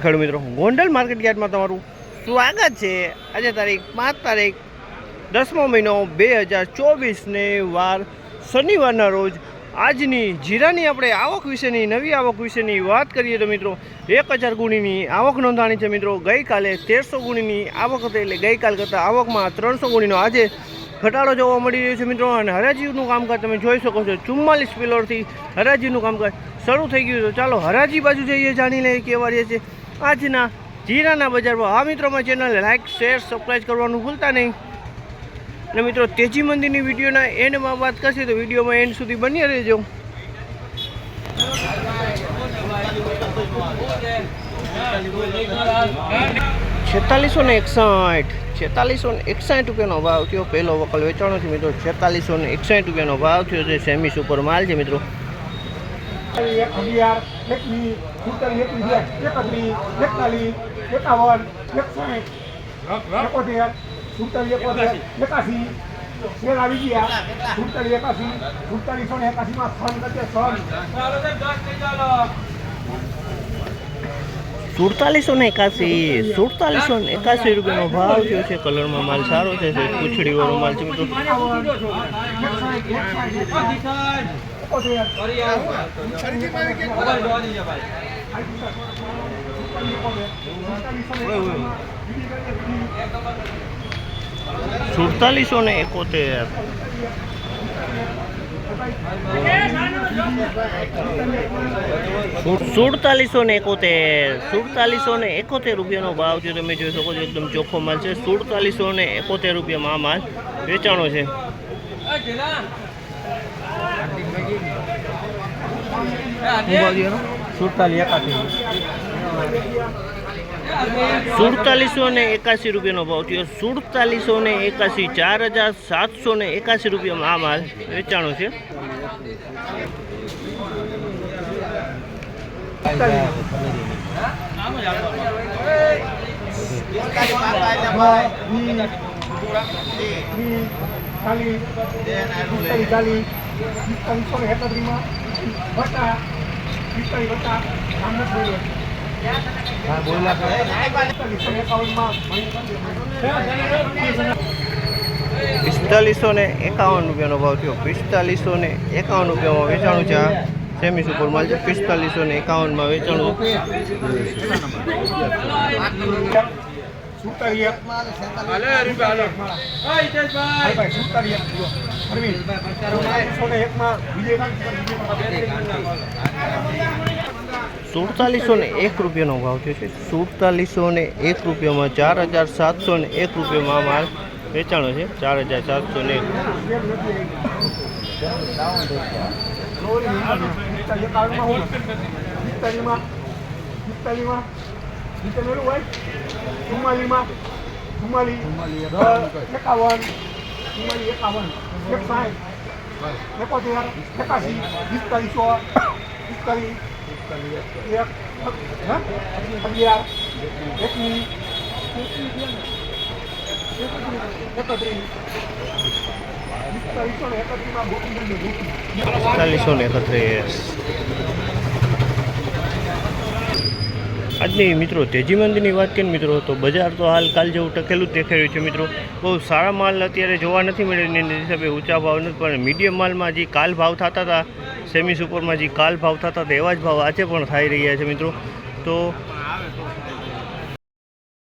ખેડૂત મિત્રો. ગોંડલ માર્કેટ યાર્ડમાં તમારું સ્વાગત છે. આજે તારીખ પાંચ તારીખ દસમો મહિનો બે હજાર ચોવીસને વાર શનિવારના રોજ આજની જીરાની આપણે આવક વિશેની, નવી આવક વિશેની વાત કરીએ તો મિત્રો, એક હજાર ગુણીની આવક નોંધાણી છે મિત્રો. ગઈકાલે તેરસો ગુણીની આવક હતી એટલે ગઈકાલ કરતાં આવકમાં ત્રણસો ગુણીનો આજે ઘટાડો જોવા મળી રહ્યો છે મિત્રો. અને હરાજીનું કામકાજ તમે જોઈ શકો છો. ચુમ્માલીસ પિલોરથી હરાજીનું કામકાજ શરૂ થઈ ગયું તો ચાલો હરાજી બાજુ જઈએ, જાણી લઈએ કેવા રહે છે આજના જીરાના બજારમાં. આ મિત્રોમાં ચેનલ લાઇક શેર સબસ્ક્રાઈબ કરવાનું ભૂલતા નહીં. અને મિત્રો, તેજી મંદિરની વિડીયોના એન્ડમાં વાત કરશે તો વિડીયોમાં એન્ડ સુધી બની રહેજો. છેતાલીસો ને એકસાઠ, છેતાલીસો ને એકસાઠ રૂપિયાનો ભાવ થયો. પહેલો વકલ વેચાણો છે મિત્રો, છેતાલીસો ને એકસાઠ રૂપિયાનો ભાવ થયો છે. સેમી સુપર માલ છે મિત્રો. અગિયાર એકવીસ સુડતાલીસ એકવીસ એકત્રીસ એકતાલીસ એકાવન એકસાઠ એકોતેર સુડતાલીસ એકોતેર એકાસી શેર આવી ગયા. સુડતાલીસ એકાસી સુડતાલીસો ને એકાસીમાં સન કરશે સન સુડતાલીસો ને એકાસી સુડતાલીસો ને એકાસી રૂપિયાનો ભાવ થયો છે. કલરમાં માલ સારો છે પૂછડીવાળો માલ છે. મિત્રો એકોતેર સુડતાલીસો ને એકોતેર. સુડતાલીસો ને એકોતેર. સુડતાલીસો ને એકોતેર રૂપિયાનો ભાવ છે, તમે જોઈ શકો છો, એકદમ ચોખ્ખો માલ છે. સુડતાલીસો ને એકોતેર રૂપિયામાં આ માલ વેચાણો છે. સુડતાલીસ ને એકાસી રૂપિયાનો ભાવ થયો. સુડતાલીસો ને એકાસી ચાર હજાર સાતસો ને એકાસી રૂપિયામાં આ માલ વેચાણો છે. ખાલી પિસ્તાલીસ પિસ્તાલીસો ને એકત્રીસમાં વટા પિસ્તાલીસ વટા આમ નથી બોલ્યો પિસ્તાલીસો ને એકાવન રૂપિયાનો ભાવ થયો. પિસ્તાલીસો ને એકાવન રૂપિયામાં વેચાણું છે આ સેમી સુપર માલ છે. પિસ્તાલીસો ને એકાવનમાં વેચાણું. સુડતાલીસ ભાઈ ભાઈ સુડતાલીસ અરવિંદ સો ને એકમાં બીજે સુડતાલીસો ને એક રૂપિયાનો ભાવ થયો છે. સુડતાલીસો ને એક રૂપિયામાં ચાર હજાર સાતસો ને એક રૂપિયામાં માલ વેચાણો છે. ચાર હજાર સાતસો ને એક. ચુમ્માલીસમાં ચુમ્માલીસ એકાવન ચુમ્માલીસ એકાવન એકસાઠ એકોતેર એકાશી પિસ્તાલીસો પિસ્તાલીસ એક હા? અગિયાર એકવીસ એકત્રીસ પિસ્તાલીસો પિસ્તાલીસો ને એકત્રીસ આજની મિત્રો તેજી મંદિરની વાત કરીએ મિત્રો, તો બજાર તો હાલ કાલ જેવું ટકેલું જ દેખાઈ છે મિત્રો. બહુ સારા માલ અત્યારે જોવા નથી મળ્યો હિસાબે ઊંચા ભાવ નથી, પણ મીડિયમ માલમાં જે કાલ ભાવ થતા હતા સેમી સુપરમાં જે કાલ ભાવ થતા હતા, એવા જ ભાવ આજે પણ થઈ રહ્યા છે મિત્રો. તો